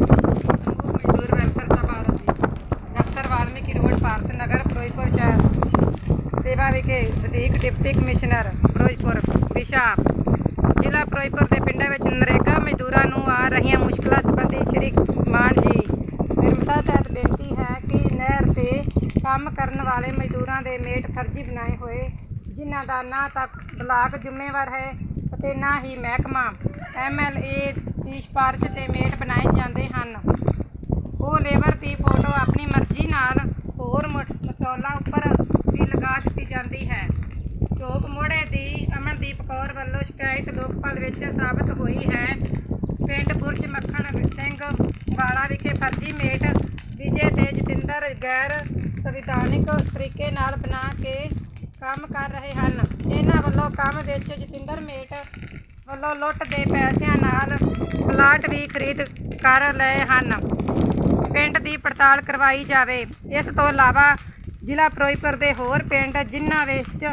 ਮਜ਼ਦੂਰ ਵੈਲਫੇਅਰ ਸਭਾ ਜੀ ਦਫ਼ਤਰ ਵਾਲਮੀਕੀ ਰੋਡ ਭਾਰਤ ਨਗਰ ਫਿਰੋਜ਼ਪੁਰ ਸ਼ਹਿਰ ਸੇਵਾ ਵਿਖੇ ਵਧੀਕ ਡਿਪਟੀ ਕਮਿਸ਼ਨਰ ਫਿਰੋਜ਼ਪੁਰ ਵਿਸ਼ਾ ਜ਼ਿਲ੍ਹਾ ਫਿਰੋਜ਼ਪੁਰ ਦੇ ਪਿੰਡਾਂ ਵਿੱਚ ਨਰੇਗਾ ਮਜ਼ਦੂਰਾਂ ਨੂੰ ਆ ਰਹੀਆਂ ਮੁਸ਼ਕਲਾਂ ਸੰਬੰਧੀ ਸ਼੍ਰੀ ਮਾਨ ਜੀ ਨਿਰਮਤਾ ਸਾਹਿਬ ਬੇਨਤੀ ਹੈ ਕਿ ਨਹਿਰ ਤੇ ਕੰਮ ਕਰਨ ਵਾਲੇ ਮਜ਼ਦੂਰਾਂ ਦੇ ਮੇਟ ਫਰਜ਼ੀ ਬਣਾਏ ਹੋਏ ਜਿਨ੍ਹਾਂ ਦਾ ਨਾ ਤਾਂ ਬਲਾਕ ਜ਼ਿੰਮੇਵਾਰ ਹੈ ਅਤੇ ਨਾ ਹੀ ਮਹਿਕਮਾ ਐਮਐਲਏ ਦੀ ਸਿਫਾਰਿਸ਼ ਤੇ ਮੇਟ ਬਣਾਏ ਜਾਂਦੇ ਹਨ। ਉਹ ਲੇਬਰ ਦੀ ਫੋਟੋ ਆਪਣੀ ਮਰਜ਼ੀ ਨਾਲ ਹੋਰ ਮਸੌਲਾ ਉੱਪਰ ਵੀ ਲਗਾ ਦਿੱਤੀ ਜਾਂਦੀ ਹੈ। ਚੋਕ ਮੋੜੇ ਦੀ ਅਮਨਦੀਪ ਕੌਰ ਵੱਲੋਂ ਸ਼ਿਕਾਇਤ ਲੋਕਪਾਲ ਵਿੱਚ ਸਾਬਤ ਹੋਈ ਹੈ। ਪਿੰਡ ਬੁਰਜ ਮੱਖਣ ਸਿੰਘ ਵਾਲਾ ਵਿਖੇ ਫਰਜ਼ੀ ਮੇਟ ਵਿਜੇ ਤੇ ਜਤਿੰਦਰ ਗੈਰ ਸੰਵਿਧਾਨਿਕ ਤਰੀਕੇ ਨਾਲ ਬਣਾ ਕੇ ਕੰਮ ਕਰ ਰਹੇ ਹਨ। ਇਹਨਾਂ ਵੱਲੋਂ ਕੰਮ ਵਿੱਚ ਜਤਿੰਦਰ ਮੇਟ ਵੱਲੋਂ ਲੁੱਟ ਦੇ ਪੈਸਿਆਂ ਨਾਲ ਪਲਾਟ ਵੀ ਖਰੀਦ ਕਰ ਲਏ ਹਨ। ਪਿੰਡ ਦੀ ਪੜਤਾਲ ਕਰਵਾਈ ਜਾਵੇ। ਇਸ ਤੋਂ ਇਲਾਵਾ ਜ਼ਿਲ੍ਹਾ ਫਿਰੋਜ਼ਪੁਰ ਦੇ ਹੋਰ ਪਿੰਡ ਜਿਨ੍ਹਾਂ ਵਿੱਚ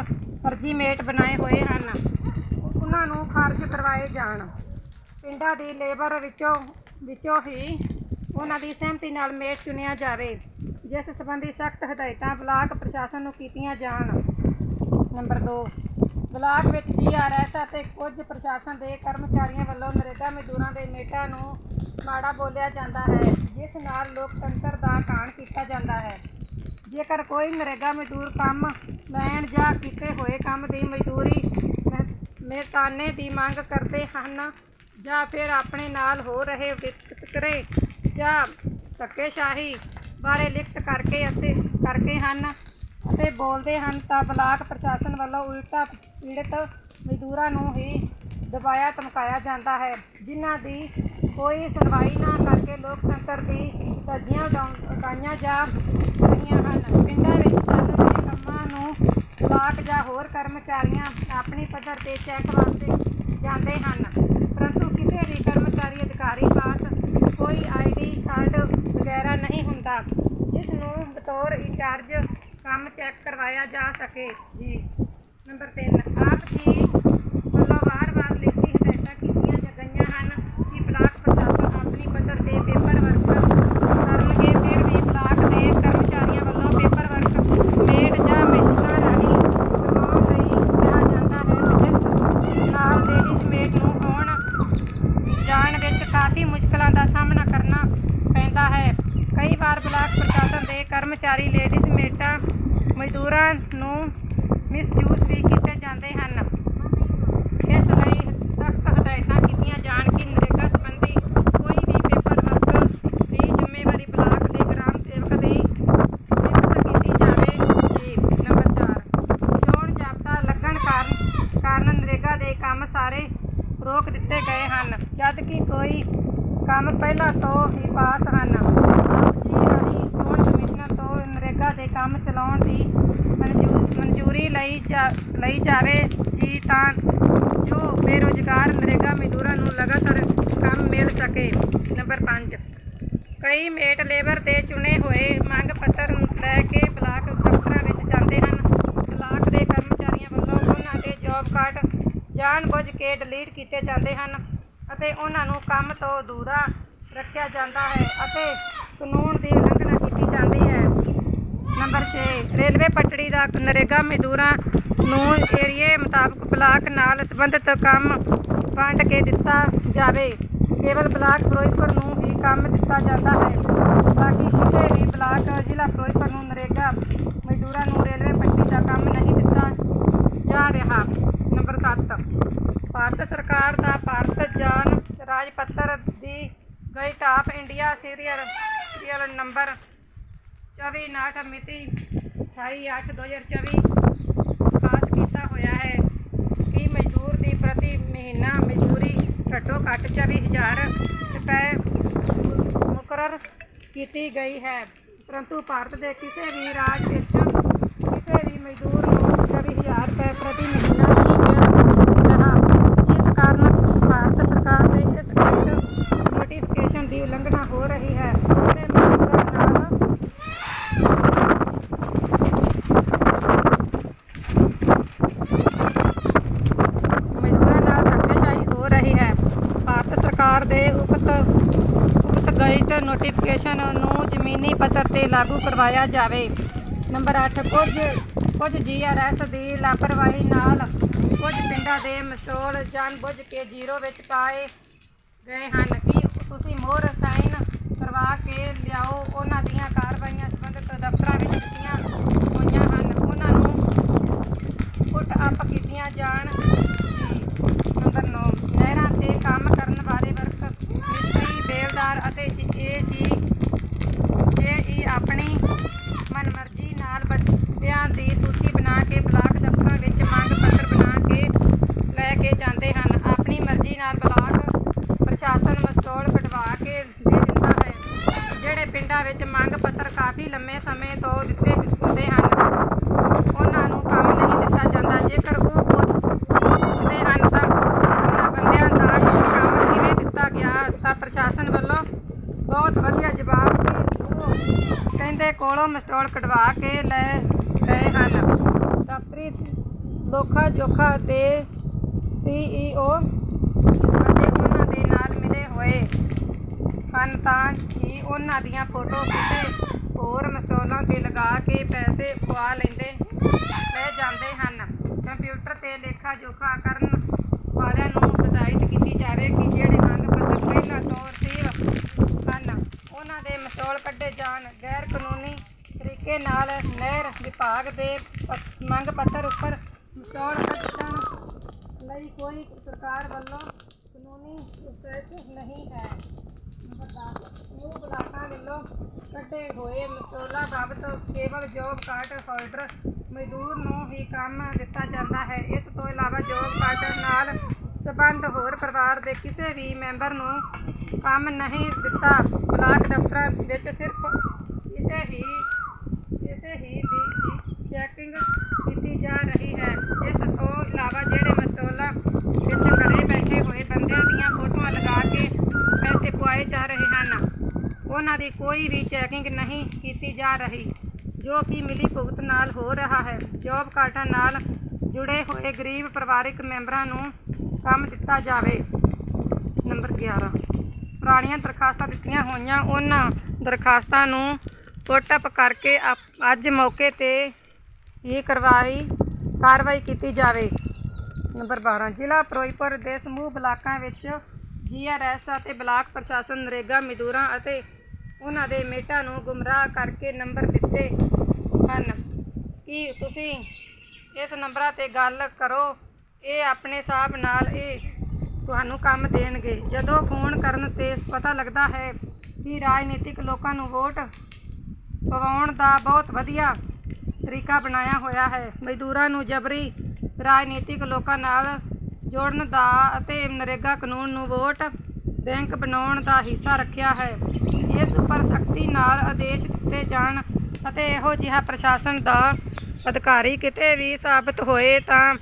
ਫਰਜ਼ੀ ਮੇਟ ਬਣਾਏ ਹੋਏ ਹਨ, ਉਹਨਾਂ ਨੂੰ ਖਾਰਜ ਕਰਵਾਏ ਜਾਣ। ਪਿੰਡਾਂ ਦੀ ਲੇਬਰ ਵਿੱਚੋਂ ਵਿੱਚੋਂ ਹੀ ਉਹਨਾਂ ਦੀ ਸਹਿਮਤੀ ਨਾਲ ਮੇਟ ਚੁਣਿਆ ਜਾਵੇ, ਜਿਸ ਸੰਬੰਧੀ ਸਖਤ ਹਦਾਇਤਾਂ ਬਲਾਕ ਪ੍ਰਸ਼ਾਸਨ ਨੂੰ ਕੀਤੀਆਂ ਜਾਣ। ਨੰਬਰ 2 ਬਲਾਕ ਵਿੱਚ ਜੀਆਰਐਸ ਅਤੇ ਕੁਝ ਪ੍ਰਸ਼ਾਸਨ ਦੇ ਕਰਮਚਾਰੀਆਂ ਵੱਲੋਂ ਨਰੇਗਾ ਮਜ਼ਦੂਰਾਂ ਦੇ ਮੇਟਾਂ ਨੂੰ ਮਾੜਾ ਬੋਲਿਆ ਜਾਂਦਾ ਹੈ, ਜਿਸ ਨਾਲ ਲੋਕਤੰਤਰ ਦਾ ਕਾਣ ਕੀਤਾ ਜਾਂਦਾ ਹੈ। ਜੇਕਰ ਕੋਈ ਨਰੇਗਾ ਮਜ਼ਦੂਰ ਕੰਮ ਲੈਣ ਜਾਂ ਕੀਤੇ ਹੋਏ ਕੰਮ ਦੀ ਮਜ਼ਦੂਰੀ ਮੇ- ਦੀ ਮੰਗ ਕਰਦੇ ਹਨ ਜਾਂ ਫਿਰ ਆਪਣੇ ਨਾਲ ਹੋ ਰਹੇ ਵਿਤਕਰੇ ਜਾਂ ਧੱਕੇਸ਼ਾਹੀ ਬਾਰੇ ਲਿਖਤ ਕਰਕੇ ਅਤੇ, ਕਰਕੇ ਹਨ ਅਤੇ ਬੋਲਦੇ ਹਨ ਤਾਂ ਬਲਾਕ ਪ੍ਰਸ਼ਾਸਨ ਵੱਲੋਂ ਉਲਟਾ ਪੀੜਤ ਮਜ਼ਦੂਰਾਂ ਨੂੰ ਹੀ ਦਬਾਇਆ, ਧਮਕਾਇਆ ਜਾਂਦਾ ਹੈ। ਜਿਨ੍ਹਾਂ ਦੀ ਕੋਈ ਸੁਣਵਾਈ ਨਾ ਕਰਕੇ ਲੋਕਤੰਤਰ ਦੀ ਧੱਜੀਆਂ ਉਡਾਉਣ- ਉਡਾਈਆਂ ਜਾ ਰਹੀਆਂ ਹਨ। ਪਿੰਡਾਂ ਵਿੱਚ ਚੱਲ ਰਹੇ ਕੰਮਾਂ ਨੂੰ ਬਲਾਕ ਜਾਂ ਹੋਰ ਕਰਮਚਾਰੀਆਂ ਆਪਣੀ ਪੱਧਰ ਤੇ ਚੈੱਕ ਵਾਸਤੇ ਜਾਂਦੇ ਹਨ। ਪਰੰਤੂ ਕਿਸੇ ਵੀ ਕਰਮਚਾਰੀ, ਅਧਿਕਾਰੀ, ਪਾਸ ਕੋਈ ਆਈਡੀ ਕਾਰਡ ਵਗੈਰਾ ਨਹੀਂ ਹੁੰਦਾ, ਜਿਸ ਨੂੰ ਬਤੌਰ ਇੰਚਾਰਜ ਕੰਮ ਚੈੱਕ ਕਰਵਾਇਆ ਜਾ ਸਕੇ। ਜੀ। ਕਰਮਚਾਰੀ ਲੇਡੀਜ਼ ਮੇਟਾਂ ਮਜ਼ਦੂਰਾਂ ਨੂੰ ਮਿਸਯੂਜ਼ ਵੀ ਕੀਤੇ ਜਾਂਦੇ ਹਨ ਇਸ ਲਈ ਸਖਤ ਹਦਾਇਤਾਂ ਕੀਤੀਆਂ ਜਾਣ ਕਿ ਨਰੇਗਾ ਸੰਬੰਧੀ ਕੋਈ ਵੀ ਪੇਪਰ ਵਰਕ ਦੀ ਜ਼ਿੰਮੇਵਾਰੀ ਬਲਾਕ ਦੇ ਗ੍ਰਾਮ ਸੇਵਕ ਦੀ ਨਿਯੁਕਤ ਕੀਤੀ ਜਾਵੇ ਜੀ ਨੰਬਰ 4 ਚੋਣ ਜਾਬਤਾ ਲੱਗਣ ਕਾਰਨ ਕਾਰਨ ਨਰੇਗਾ ਦੇ ਕੰਮ ਸਾਰੇ ਰੋਕ ਦਿੱਤੇ ਗਏ ਹਨ ਜਦ ਕਿ ਕੋਈ ਕੰਮ ਪਹਿਲਾਂ ਤੋਂ ਹੀ ਪਾਸ ਹਨ ਆਪ ਜੀ ਰਾਹੀਂ ਚੋਣ ਕਮਿਸ਼ਨਰ ਤੋਂ ਨਰੇਗਾ ਦੇ ਕੰਮ ਚਲਾਉਣ ਦੀ ਮਨਜ਼ੂ- ਮਨਜ਼ੂਰੀ ਲਈ ਲਈ ਜਾਵੇ ਜੀ ਤਾਂ ਜੋ ਬੇਰੁਜ਼ਗਾਰ ਨਰੇਗਾ ਮਜ਼ਦੂਰਾਂ ਨੂੰ ਲਗਾਤਾਰ ਕੰਮ ਮਿਲ ਸਕੇ। ਨੰਬਰ 5 ਕਈ ਮੇਟ ਲੇਬਰ ਦੇ ਚੁਣੇ ਹੋਏ ਮੰਗ ਪੱਤਰ ਲੈ ਕੇ ਬਲਾਕ ਦਫ਼ਤਰਾਂ ਵਿੱਚ ਜਾਂਦੇ ਹਨ। ਬਲਾਕ ਦੇ ਕਰਮਚਾਰੀਆਂ ਵੱਲੋਂ ਉਹਨਾਂ ਦੇ ਜੌਬ ਕਾਰਡ ਜਾਣਬੁੱਝ ਕੇ ਡਿਲੀਟ ਕੀਤੇ ਜਾਂਦੇ ਹਨ ਅਤੇ ਉਹਨਾਂ ਨੂੰ ਕੰਮ ਤੋਂ ਦੂਰਾ ਰੱਖਿਆ ਜਾਂਦਾ ਹੈ ਅਤੇ ਕਾਨੂੰਨ ਦੀ ਉਲੰਘਣਾ ਕੀਤੀ ਜਾਂਦੀ ਹੈ ਨੰਬਰ 6 ਰੇਲਵੇ ਪਟੜੀ ਦਾ ਨਰੇਗਾ ਮਜ਼ਦੂਰਾਂ ਨੂੰ ਏਰੀਏ ਮੁਤਾਬਕ ਬਲਾਕ ਨਾਲ ਸੰਬੰਧਿਤ ਕੰਮ ਵੰਡ ਕੇ ਦਿੱਤਾ ਜਾਵੇ। ਕੇਵਲ ਬਲਾਕ ਫਿਰੋਜ਼ਪੁਰ ਨੂੰ ਹੀ ਕੰਮ ਦਿੱਤਾ ਜਾਂਦਾ ਹੈ, ਬਾਕੀ ਕਿਸੇ ਵੀ ਬਲਾਕ ਜ਼ਿਲ੍ਹਾ ਫਿਰੋਜ਼ਪੁਰ ਨੂੰ ਨਰੇਗਾ ਮਜ਼ਦੂਰਾਂ ਨੂੰ ਰੇਲਵੇ ਪਟੜੀ ਦਾ ਕੰਮ ਨਹੀਂ ਦਿੱਤਾ ਜਾ ਰਿਹਾ। ਨੰਬਰ 7 ਭਾਰਤ ਸਰਕਾਰ ਦਾ ਭਾਰਤ ਜਾਨ ਰਾਜ ਪੱਤਰ ਦੀ ਗਈ of India serial serial number 24 ਨਾਟ ਮਿਤੀ 28/8/2024 ਪਾਸ ਕੀਤਾ ਹੋਇਆ ਹੈ ਕਿ ਮਜ਼ਦੂਰ ਦੀ ਪ੍ਰਤੀ ਮਹੀਨਾ ਮਜ਼ਦੂਰੀ ਘੱਟੋ ਘੱਟ 24000 ਰੁਪਏ ਮੁਕਰਰ ਕੀਤੀ ਗਈ ਹੈ ਪਰੰਤੂ ਭਾਰਤ ਦੇ ਕਿਸੇ ਵੀ ਰਾਜ ਵਿੱਚ ਕਿਸੇ ਵੀ ਮਜ਼ਦੂਰ ਨੂੰ 24000 ਰੁਪਏ ਪ੍ਰਤੀ ਮਹੀਨਾ ਨਹੀਂ ਮਿਲ ਰਿਹਾ ਜਿਸ ਕਾਰਨ ਭਾਰਤ ਸਰਕਾਰ ਦੇ ਇਸ ਗੇਟ ਨੋਟੀਫਿਕੇਸ਼ਨ ਦੀ ਉਲੰਘਣਾ ਹੋ ਰਹੀ ਹੈ ਅਤੇ ਮਜ਼ਦੂਰਾਂ ਨਾਲ ਮਜ਼ਦੂਰਾਂ ਨਾਲ ਧੱਕੇਸ਼ਾਹੀ ਹੋ ਰਹੀ ਹੈ ਭਾਰਤ ਸਰਕਾਰ ਦੇ ਉਕਤ ਉਕਤ ਗਈਟ ਨੋਟੀਫਿਕੇਸ਼ਨ ਨੂੰ ਜ਼ਮੀਨੀ ਪੱਧਰ ਤੇ ਲਾਗੂ ਕਰਵਾਇਆ ਜਾਵੇ। ਨੰਬਰ 8 ਕੁਝ ਕੁਝ ਜੀਆਰਐਸ ਦੀ ਲਾਪਰਵਾਹੀ ਨਾਲ ਕੁਝ ਪਿੰਡਾਂ ਦੇ ਮਸਟੋਲ ਜਾਣਬੁੱਝ ਕੇ ਜ਼ੀਰੋ ਵਿੱਚ ਪਾਏ ਗਏ ਹਨ। ਕਿ ਤੁਸੀਂ ਮੋਹਰ ਸਾਈਨ ਕਰਵਾ ਕੇ ਲਿਆਓ? ਉਹਨਾਂ ਦੀਆਂ ਕਾਰਵਾਈਆਂ ਸੰਬੰਧਿਤ ਦਫ਼ਤਰਾਂ ਵਿੱਚ ਦਿੱਤੀਆਂ ਹੋਈਆਂ ਹਨ। ਉਹਨਾਂ ਨੂੰ ਪੁੱਟ ਅਪ ਕੀਤੀਆਂ ਜਾਣ। ਨੰਬਰ 9 ਨਹਿਰਾਂ ਤੇ ਕੰਮ ਕਰਨ ਵਾਲੇ ਵਰਕ ਮਿਸਤਰੀ ਬੇਲਦਾਰ ਅਤੇ ਇਹ ਜੀ ਜੇ ਹੀ ਆਪਣੀ ਮਨਮਰਜ਼ੀ ਨਾਲ ਬੱਚਿਆਂ ਦੀ ਸੂਚੀ ਬਣਾ ਕੇ ਬਲਾਕ ਦਫ਼ਤਰਾਂ ਵਿੱਚ ਮੰਗ ਪੱਤਰ ਬਣਾ ਕੇ ਲੈ ਕੇ ਜਾਂਦੇ ਹਨ ਆਪਣੀ ਮਰਜ਼ੀ ਨਾਲ ਬਲਾਕ ਪ੍ਰਸ਼ਾਸਨ ਮਸਟੋਲ ਕਢਵਾ ਕੇ ਦੇ ਦਿੰਦਾ ਹੈ ਜਿਹੜੇ ਪਿੰਡਾਂ ਵਿੱਚ ਮੰਗ ਪੱਤਰ ਕਾਫੀ ਲੰਮੇ ਸਮੇਂ ਤੋਂ ਦਿੱਤੇ ਹੁੰਦੇ ਹਨ ਉਹਨਾਂ ਨੂੰ ਕੰਮ ਨਹੀਂ ਦਿੱਤਾ ਜਾਂਦਾ ਜੇਕਰ ਉਹ ਪੁੱਛ- ਪੁੱਛਦੇ ਹਨ ਤਾਂ ਉਹਨਾਂ ਬੰਦਿਆਂ ਦਾ ਕੰਮ ਕਿਵੇਂ ਦਿੱਤਾ ਗਿਆ ਤਾਂ ਪ੍ਰਸ਼ਾਸਨ ਵੱਲੋਂ ਬਹੁਤ ਵਧੀਆ ਜਵਾਬ ਕਿ ਉਹ ਕਹਿੰਦੇ ਕੋਲੋਂ ਮਸਟੋਲ ਕਢਵਾ ਕੇ ਲੈ ਗਏ ਹਨ। ਦਫ਼ਤਰੀ ਲੋਖਾ ਜੋਖਾ ਦੇ ਸੀਈਓ ਅਤੇ ਉਹਨਾਂ ਦੇ ਨਾਲ ਮਿਲੇ ਹੋਏ ਹਨ ਤਾਂ ਕਿ ਉਹਨਾਂ ਦੀਆਂ ਫੋਟੋ ਕਿਤੇ ਹੋਰ ਮਸਟੋਲਾਂ ਤੇ ਲਗਾ ਕੇ ਪੈਸੇ ਪਵਾ ਲੈਂਦੇ, ਲੈ ਜਾਂਦੇ ਹਨ। ਕੰਪਿਊਟਰ ਤੇ ਲੇਖਾ ਜੋਖਾ ਕਰਨ ਵਾਲਿਆਂ ਨੂੰ ਹਦਾਇਤ ਕੀਤੀ ਜਾਵੇ ਕਿ ਜਿਹੜੇ ਮੰਗ ਪੱਤਰ ਪਹਿਲਾਂ ਤੋਂ ਰਸੀਵ ਹਨ, ਉਹਨਾਂ ਦੇ ਮਸਟੋਲ ਕੱਢੇ ਜਾਣ। ਗੈਰ ਕਾਨੂੰਨੀ ਤਰੀਕੇ ਨਾਲ ਨਹਿਰ ਵਿਭਾਗ ਦੇ ਮੰਗ ਪੱਤਰ ਉੱਪਰ ਮਸਟੋਲ ਕੱਢਣ ਲਈ ਕੋਈ ਸਰਕਾਰ ਵੱਲੋਂ ਕਾਨੂੰਨੀ ਉਪਦੇਸ਼ ਨਹੀਂ ਹੈ। ਸਮੂਹ ਬਲਾਕਾਂ ਵੱਲੋਂ ਕੱਢੇ ਹੋਏ ਮਸਟੋਲਾ ਬਾਬਤ ਕੇਵਲ ਜੋਬ ਕਾਰਡ ਹੋਲਡਰ ਮਜ਼ਦੂਰ ਨੂੰ ਹੀ ਕੰਮ ਦਿੱਤਾ ਜਾਂਦਾ ਹੈ। ਇਸ ਤੋਂ ਇਲਾਵਾ ਜੋਬ ਕਾਰਡ ਨਾਲ ਸਬੰਧ ਹੋਰ ਪਰਿਵਾਰ ਦੇ ਕਿਸੇ ਵੀ ਮੈਂਬਰ ਨੂੰ ਕੰਮ ਨਹੀਂ ਦਿੱਤਾ। ਬਲਾਕ ਦਫ਼ਤਰਾਂ ਵਿੱਚ ਸਿਰਫ ਕਿਸੇ ਹੀ ਚੈਕਿੰਗ ਕੀਤੀ ਜਾ ਰਹੀ ਹੈ। ਇਸ ਤੋਂ ਇਲਾਵਾ ਜਿਹੜੇ ਮਸਟੋਲਾਂ ਵਿੱਚ ਘਰੇ ਬੈਠੇ ਹੋਏ ਬੰਦਿਆਂ ਦੀਆਂ ਫੋਟੋਆਂ ਲਗਾ ਕੇ ਪੈਸੇ ਪਵਾਏ ਜਾ ਰਹੇ ਹਨ। ਉਹਨਾਂ ਦੀ ਕੋਈ ਵੀ ਚੈਕਿੰਗ ਨਹੀਂ ਕੀਤੀ ਜਾ ਰਹੀ, ਜੋ ਕਿ ਮਿਲੀ ਭੁਗਤ ਨਾਲ ਹੋ ਰਿਹਾ ਹੈ। ਜੋਬ ਕਾਰਡਾਂ ਨਾਲ ਜੁੜੇ ਹੋਏ ਗਰੀਬ ਪਰਿਵਾਰਕ ਮੈਂਬਰਾਂ ਨੂੰ ਕੰਮ ਦਿੱਤਾ ਜਾਵੇ। ਨੰਬਰ 11 ਪੁਰਾਣੀਆਂ ਦਰਖਾਸਤਾਂ ਦਿੱਤੀਆਂ ਹੋਈਆਂ। ਉਹਨਾਂ ਦਰਖਾਸਤਾਂ ਨੂੰ ਪੁੱਟ ਕਰਕੇ ਅਪ- ਅੱਜ ਮੌਕੇ ਤੇ ਹੀ ਕਰਵਾਈ, ਕਾਰਵਾਈ ਕੀਤੀ ਜਾਵੇ। ਨੰਬਰ 12 ਜ਼ਿਲ੍ਹਾ ਫਿਰੋਜ਼ਪੁਰ ਦੇ ਸਮੂਹ ਬਲਾਕਾਂ ਵਿੱਚ ਜੀਆਰਐਸ ਅਤੇ ਬਲਾਕ ਪ੍ਰਸ਼ਾਸਨ ਨਰੇਗਾ, ਮਜ਼ਦੂਰਾਂ ਅਤੇ ਉਹਨਾਂ ਦੇ ਮੇਟਾਂ ਨੂੰ ਗੁੰਮਰਾਹ ਕਰਕੇ ਨੰਬਰ ਦਿੱਤੇ ਹਨ। ਕਿ ਤੁਸੀਂ ਇਸ ਨੰਬਰਾਂ ਤੇ ਗੱਲ ਕਰੋ? ਇਹ ਆਪਣੇ ਹਿਸਾਬ ਨਾਲ ਇਹ ਤੁਹਾਨੂੰ ਕੰਮ ਦੇਣਗੇ। ਜਦੋਂ ਫੋਨ ਕਰਨ ਤੇ ਪਤਾ ਲੱਗਦਾ ਹੈ ਕਿ ਰਾਜਨੀਤਿਕ ਲੋਕਾਂ ਨੂੰ ਵੋਟ ਪਵਾਉਣ ਦਾ ਬਹੁਤ ਵਧੀਆ ਤਰੀਕਾ ਬਣਾਇਆ ਹੋਇਆ ਹੈ। ਮਜ਼ਦੂਰਾਂ ਨੂੰ ਜਬਰੀ ਰਾਜਨੀਤਿਕ ਲੋਕਾਂ ਨਾਲ ਜੋੜਨ ਦਾ ਅਤੇ ਨਰੇਗਾ ਕਾਨੂੰਨ ਨੂੰ ਵੋਟ ਬੈਂਕ ਬਣਾਉਣ ਦਾ ਹਿੱਸਾ ਰੱਖਿਆ ਹੈ। ਇਸ ਉੱਪਰ ਸਖਤੀ ਨਾਲ ਆਦੇਸ਼ ਦਿੱਤੇ ਜਾਣ ਅਤੇ ਇਹੋ ਜਿਹਾ ਪ੍ਰਸ਼ਾਸਨ ਦਾ ਅਧਿਕਾਰੀ ਕਿਤੇ ਵੀ ਸਾਬਤ ਹੋਏ ਤਾਂ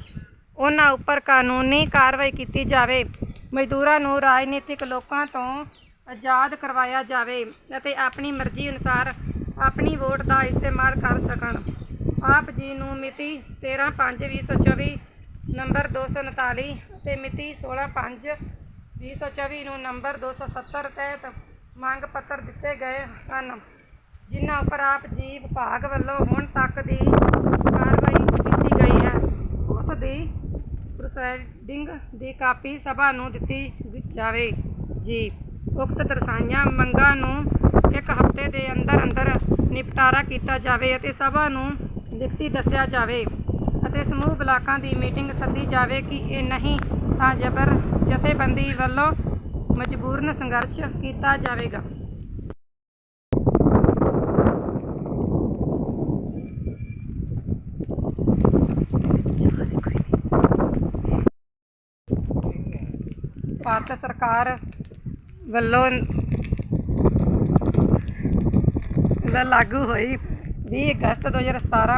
ਉਹਨਾਂ ਉੱਪਰ ਕਾਨੂੰਨੀ ਕਾਰਵਾਈ ਕੀਤੀ ਜਾਵੇ। ਮਜ਼ਦੂਰਾਂ ਨੂੰ ਰਾਜਨੀਤਿਕ ਲੋਕਾਂ ਤੋਂ ਆਜ਼ਾਦ ਕਰਵਾਇਆ ਜਾਵੇ ਅਤੇ ਆਪਣੀ ਮਰਜ਼ੀ ਅਨੁਸਾਰ ਆਪਣੀ ਵੋਟ ਦਾ ਇਸਤੇਮਾਲ ਕਰ ਸਕਣ। ਆਪ ਜੀ ਨੂੰ ਮਿਤੀ 13/5/2024 ਨੰਬਰ 239 ਅਤੇ ਮਿਤੀ 16/5/2024 ਨੂੰ ਨੰਬਰ 270 ਤਹਿਤ ਮੰਗ ਪੱਤਰ ਦਿੱਤੇ ਗਏ ਹਨ, ਜਿਨ੍ਹਾਂ ਉੱਪਰ ਆਪ ਜੀ ਵਿਭਾਗ ਵੱਲੋਂ ਹੁਣ ਤੱਕ ਦੀ ਕਾਰਵਾਈ ਕੀਤੀ ਗਈ ਹੈ। ਉਸ ਦੀ ਪ੍ਰੋਸੀਡਿੰਗ ਦੀ ਕਾਪੀ ਸਭਾ ਨੂੰ ਦਿੱਤੀ ਜਾਵੇ। ਜੀ, ਉਕਤ ਦਰਸਾਈਆਂ ਮੰਗਾਂ ਨੂੰ ਇੱਕ ਹਫ਼ਤੇ ਦੇ ਅੰਦਰ ਅੰਦਰ ਨਿਪਟਾਰਾ ਕੀਤਾ ਜਾਵੇ ਅਤੇ ਸਭਾ ਨੂੰ ਲਿਖਤੀ ਦੱਸਿਆ ਜਾਵੇ ਅਤੇ ਸਮੂਹ ਬਲਾਕਾਂ ਦੀ ਮੀਟਿੰਗ ਸੱਦੀ ਜਾਵੇ ਕਿ ਇਹ ਨਹੀਂ ਤਾਂ ਜ਼ਬਰ ਜਥੇਬੰਦੀ ਵੱਲੋਂ ਮਜਬੂਰਨ ਸੰਘਰਸ਼ ਕੀਤਾ ਜਾਵੇਗਾ। ਭਾਰਤ ਸਰਕਾਰ ਵੱਲੋਂ ਦਾ ਲਾਗੂ ਹੋਈ। 20 ਅਗਸਤ 2017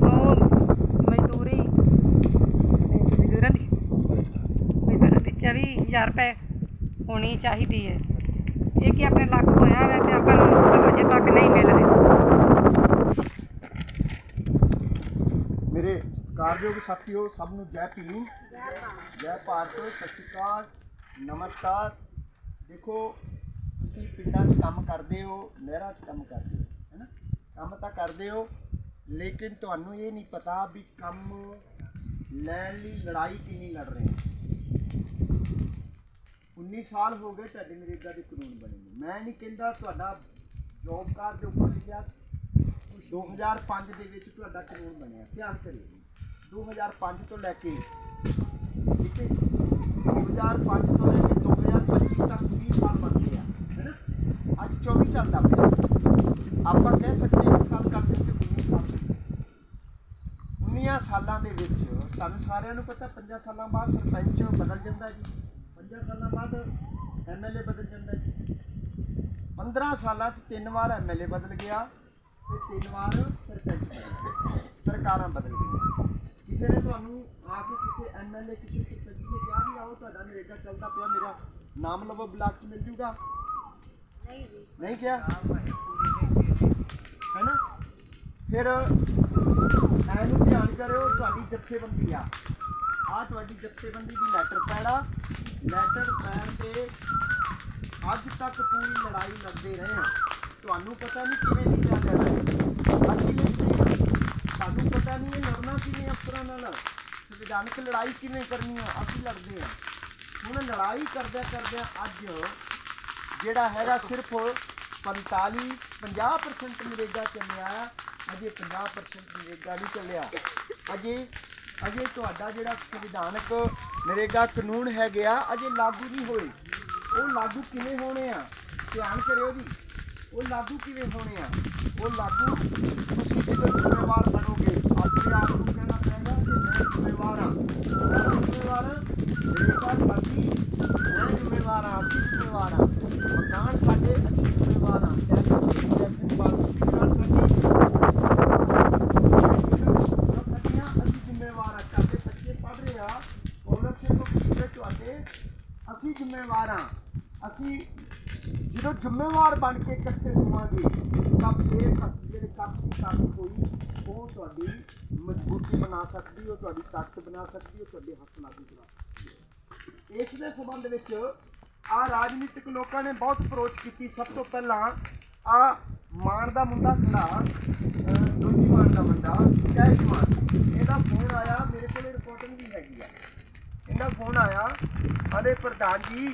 ਨੂੰ ਮਜ਼ਦੂਰੀ ਮਜ਼ਦੂਰਾਂ ਦੀ ਮਜ਼ਦੂਰਾਂ ਦੀ 24000 ਰੁਪਏ ਹੋਣੀ ਚਾਹੀਦੀ ਹੈ। ਇਹ ਕੀ ਆਪਣੇ ਲਾਗੂ ਹੋਇਆ ਹੈ ਤੇ ਆਪਾਂ ਨੂੰ ਅਜੇ ਤੱਕ ਨਹੀਂ ਮਿਲ ਰਹੇ। ਮੇਰੇ ਸਤਿਕਾਰਯੋਗ ਸਾਥੀਓ, ਸਭ ਨੂੰ ਜੈ ਭੀਮ। ਜੈ ਭਾਰਤ, ਸਤਿ ਸ਼੍ਰੀ ਅਕਾਲ, ਨਮਸਕਾਰ। ਦੇਖੋ ਤੁਸੀਂ ਪਿੰਡਾਂ 'ਚ ਕੰਮ ਕਰਦੇ ਹੋ, ਨਹਿਰਾਂ 'ਚ ਕੰਮ ਕਰਦੇ ਹੋ, ਹੈਨਾ? ਕੰਮ ਤਾਂ ਕਰਦੇ ਹੋ, ਲੇਕਿਨ ਤੁਹਾਨੂੰ ਇਹ ਨਹੀਂ ਪਤਾ ਵੀ ਕੰਮ ਲੈਣ ਲਈ ਲੜਾਈ ਕਿੰਨੀ ਲੜ ਰਹੇ ਹੋ 19 ਸਾਲ ਹੋ ਗਏ ਤੁਹਾਡੇ ਨਰੇਗਾ ਦੇ ਕਾਨੂੰਨ ਬਣੇ ਨੂੰ। ਮੈਂ ਨਹੀਂ ਕਹਿੰਦਾ ਤੁਹਾਡਾ ਜੋਬ ਕਾਰਡ ਦੇ ਉੱਪਰ ਲਿਖਿਆ 2005 ਦੇ ਵਿੱਚ ਤੁਹਾਡਾ ਕਾਨੂੰਨ ਬਣਿਆ। ਧਿਆਨ ਕਰਿਓ। 2005 ਤੋਂ ਲੈ ਕੇ, ਠੀਕ ਹੈ? 2005 ਤੋਂ ਲੈ ਕੇ 2025 ਤੱਕ 20 ਸਾਲ ਬਣ ਗਏ ਆ। ਹੈਨਾ ਅੱਜ 24 ਚੱਲਦਾ ਪਿਆ। ਆਪਾਂ ਕਹਿ ਸਕਦੇ ਹਾਂ ਕਿ ਕਰਦੇ ਤੇ 19 ਸਾਲ 19 ਸਾਲਾਂ ਦੇ ਵਿੱਚ ਤੁਹਾਨੂੰ ਸਾਰਿਆਂ ਨੂੰ ਪਤਾ 5 ਸਾਲਾਂ ਬਾਅਦ ਸਰਪੰਚ ਬਦਲ ਜਾਂਦਾ ਜੀ। 5 ਸਾਲਾਂ ਬਾਅਦ ਐਮਐਲਏ ਬਦਲ ਜਾਂਦਾ ਜੀ। 15 ਸਾਲਾਂ 'ਚ ਤਿੰਨ ਵਾਰ ਐਮਐਲਏ ਬਦਲ ਗਿਆ ਤੇ ਤਿੰਨ ਵਾਰ ਸਰਪੰਚ ਬਦਲ ਸਰਕਾਰਾਂ ਬਦਲ ਗਈਆਂ। ਕਿਸੇ ਨੇ ਤੁਹਾਨੂੰ ਆ ਕੇ ਕਿਸੇ ਐਮਐਲਏ ਕਿਸੇ ਸਰਪੰਚ ਨੇ ਕਿਹਾ ਵੀ ਆਓ ਤੁਹਾਡਾ ਨਰੇਗਾ ਚੱਲਦਾ ਪਿਆ, ਮੇਰਾ ਨਾਮ ਲਵੋ ਬਲਾਕ 'ਚ ਮਿਲ ਜੂਗਾ। ਨਹੀਂ ਜੀ ਨਹੀਂ ਕਿਹਾ। ਹੈਨਾ? ਫਿਰ ਐਨੂੰ ਧਿਆਨ ਕਰਿਓ, ਤੁਹਾਡੀ ਜਥੇਬੰਦੀ ਆ। ਆ ਤੁਹਾਡੀ ਜੱਥੇਬੰਦੀ ਦੀ ਲੈਟਰ ਪੈੜਾ ਲੈਟਰ ਪੈਣ ਤੇ ਅੱਜ ਤੱਕ ਪੂਰੀ ਲੜਾਈ ਲੜਦੇ ਰਹੇ ਆ। ਤੁਹਾਨੂੰ ਪਤਾ ਨਹੀਂ ਕਿਵੇਂ ਨਹੀਂ ਜਾਂਦਾ ਅਸੀਂ ਸਾਨੂੰ ਪਤਾ ਨਹੀਂ ਇਹ ਲੜਨਾ ਕਿਵੇਂ ਅਫਸਰਾਂ ਨਾਲ। ਸੰਵਿਧਾਨਕ ਲੜਾਈ ਕਿਵੇਂ ਕਰਨੀ ਆ? ਅਸੀਂ ਲੜਦੇ ਆ। ਹੁਣ ਲੜਾਈ ਕਰਦਿਆਂ ਕਰਦਿਆਂ ਅੱਜ ਜਿਹੜਾ ਹੈਗਾ ਸਿਰਫ 45 50% ਨਰੇਗਾ ਚੱਲਿਆ, ਅਜੇ 50% ਨਰੇਗਾ ਨਹੀਂ ਚੱਲਿਆ। ਅਜੇ ਅਜੇ ਤੁਹਾਡਾ ਜਿਹੜਾ ਸੰਵਿਧਾਨਕ ਨਰੇਗਾ ਕਾਨੂੰਨ ਹੈ ਗਿਆ ਅਜੇ ਲਾਗੂ ਨਹੀਂ ਹੋਏ। ਉਹ ਲਾਗੂ ਕਿਵੇਂ ਹੋਣੇ ਆ? ਧਿਆਨ ਕਰਿਓ ਜੀ। ਉਹ ਲਾਗੂ ਕਿਵੇਂ ਹੋਣੇ ਆ? ਉਹ ਲਾਗੂ ਤੁਸੀਂ ਜਦੋਂ ਜ਼ਿੰਮੇਵਾਰ ਬਣੋਗੇ ਆਪਣੇ ਆਪ ਨੂੰ ਕਹਿਣਾ ਪੈਗਾ ਕਿ ਮੈਂ ਜ਼ਿੰਮੇਵਾਰ ਹਾਂ। ਜ਼ਿੰਮੇਵਾਰ ਹਾਂ। ਨਰੇਗਾ ਸਾਡੀ, ਮੈਂ ਜ਼ਿੰਮੇਵਾਰ ਹਾਂ, ਅਸੀਂ ਜ਼ਿੰਮੇਵਾਰ ਹਾਂ ਮਕਾਨ ਸਾਡੇ ਅਸੀਂ ਜ਼ਿੰਮੇਵਾਰ ਹਾਂ ਟੈਕਸ ਟੈਕਸ ਬਾਤ ਮਕਾਨ ਸਾਡੀ ਸਾਡੀਆਂ ਅਸੀਂ ਜ਼ਿੰਮੇਵਾਰ ਹਾਂ ਸਾਡੇ ਬੱਚੇ ਪੜ੍ਹ ਰਹੇ ਆ ਉਹਨਾਂ ਨੂੰ ਪਿੱਛੇ ਤੁਹਾਡੇ ਅਸੀਂ ਜ਼ਿੰਮੇਵਾਰ ਹਾਂ। ਅਸੀਂ ਜਦੋਂ ਜ਼ਿੰਮੇਵਾਰ ਬਣ ਕੇ ਇਕੱਠੇ ਹੋਵਾਂਗੇ, ਤਾਂ ਫੇਰ ਜਿਹੜੇ ਕੰਮ ਦੀ ਤਾਕਤ ਹੋਈ ਉਹ ਤੁਹਾਡੀ ਮਜ਼ਬੂਤੀ ਬਣਾ ਸਕਦੀ, ਉਹ ਤੁਹਾਡੀ ਤਾਕਤ ਬਣਾ ਸਕਦੀ, ਉਹ ਤੁਹਾਡੇ ਹੱਥ ਲਾਗੂ ਕਰਾ ਸਕਦੀ ਇਸ ਦੇ ਸੰਬੰਧ ਵਿੱਚ ਆ ਰਾਜਨੀਤਿਕ ਲੋਕਾਂ ਨੇ ਬਹੁਤ ਅਪਰੋਚ ਕੀਤੀ। ਸਭ ਤੋਂ ਪਹਿਲਾਂ ਆ ਮਾਨ ਦਾ ਮੁੰਡਾ ਖੜਾ ਦੋਜੀ ਮਾਨ ਦਾ ਮੁੰਡਾ ਕੈਸ਼ ਮਾਨ। ਇਹਦਾ ਫੋਨ ਆਇਆ, ਮੇਰੇ ਕੋਲ ਰਿਪੋਰਟਿੰਗ ਵੀ ਹੈਗੀ ਆ ਇਹਦਾ ਫੋਨ ਆਇਆ ਆਲੇ ਪ੍ਰਧਾਨ ਜੀ,